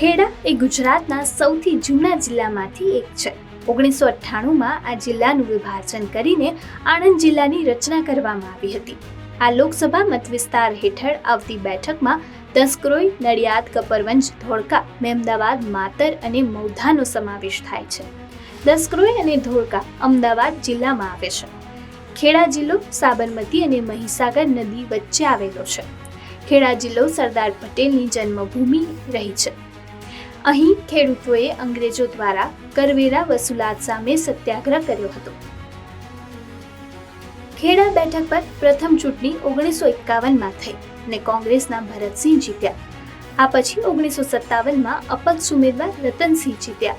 ખેડા એ ગુજરાતના સૌથી જૂના જિલ્લામાંથી એક છે. ઓગણીસો અઠ્ઠાણુંમાં આ જિલ્લાનું વિભાજન કરીને આણંદ જિલ્લાની રચના કરવામાં આવી હતી. આ લોકસભા મત વિસ્તાર હેઠળ આવતી બેઠકમાં દસક્રોઈ નડિયાદ, કપરવંજ, ધોળકા મેમદાવાદ માતર અને મૌધાનો સમાવેશ થાય છે. દસક્રોઈ અને ધોળકા અમદાવાદ જિલ્લામાં આવે છે. ખેડા જિલ્લો સાબરમતી અને મહીસાગર નદી વચ્ચે આવેલો છે. ખેડા જિલ્લો સરદાર પટેલની જન્મભૂમિ રહી છે. અહીં ખેડૂતોએ અંગ્રેજો દ્વારા કરવેરા વસૂલાત સામે સત્યાગ્રહ કર્યો હતો. ખેડા બેઠક પર પ્રથમ ચૂંટણી ઓગણીસો એકાવનમાં થઈ અને કોંગ્રેસના ભરતસિંહ જીત્યા. આ પછી ઓગણીસો સત્તાવનમાં અપક્ષ ઉમેદવાર રતનસિંહ જીત્યા.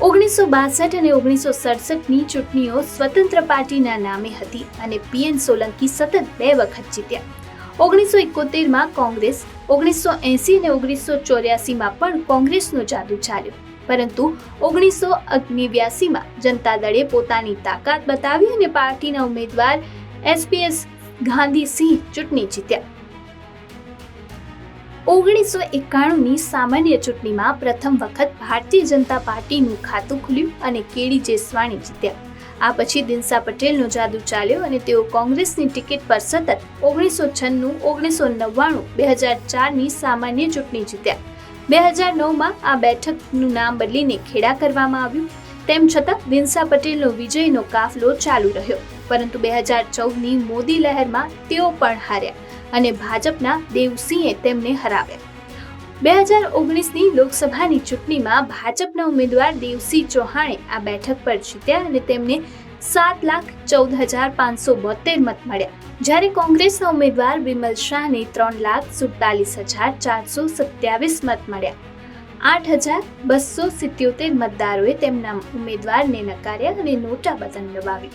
ઓગણીસો બાસઠ અને ઓગણીસો સડસઠની ચૂંટણીઓ સ્વતંત્ર પાર્ટીના નામે હતી અને પીએન સોલંકી સતત બે વખત જીત્યા. ઓગણીસો એકોતેરમાં કોંગ્રેસ, ઓગણીસો એંસી અને ઓગણીસો ચોર્યાસીમાં પણ કોંગ્રેસનો જાદુ ચાલ્યો. પરંતુ ઓગણીસો અગ્નિવ્યાસીમાં જનતા દળે પોતાની તાકાત બતાવી અને પાર્ટીના ઉમેદવાર એસપીએસ ગાંધીસિંહ ચૂંટણી જીત્યા. ઓગણીસો એકાણુંની સામાન્ય ચૂંટણીમાં પ્રથમ વખત ભારતીય જનતા પાર્ટીનું ખાતું ખુલ્યું અને કેડી જેસવાણી જીત્યા. આ પછી દિનસા પટેલનો જાદુ ચાલ્યો અને તેઓ કોંગ્રેસની ટિકિટ પર સતત ઓગણીસો છન્નું, ઓગણીસો નવ્વાણું, બે હજાર ચારની સામાન્ય ચૂંટણી જીત્યા. બે હજાર નવમાં આ બેઠકનું નામ બદલીને ખેડા કરવામાં આવ્યું. તેમ છતાં દિનસા પટેલનો વિજયનો કાફલો ચાલુ રહ્યો. પરંતુ બે હજાર ચૌદની મોદી લહેરમાં તેઓ પણ હાર્યા અને ભાજપના દેવસિંહે તેમને હરાવ્યા. બે હજાર ઓગણીસની લોકસભાની ચૂંટણીમાં ભાજપના ઉમેદવાર દેવસિંહ ચૌહાણે આ બેઠક પર જીત્યા અને તેમને સાત લાખ ચૌદ હજાર પાંચસો બોતેર મત મળ્યા. જ્યારે કોંગ્રેસના ઉમેદવાર વિમલ શાહને ત્રણ લાખ સુડતાલીસ હજાર ચારસો સત્યાવીસ મત મળ્યા. આઠ હજાર બસો સિત્યોતેર મતદારોએ તેમના ઉમેદવારને નકાર્યા અને નોટા બટન દબાવી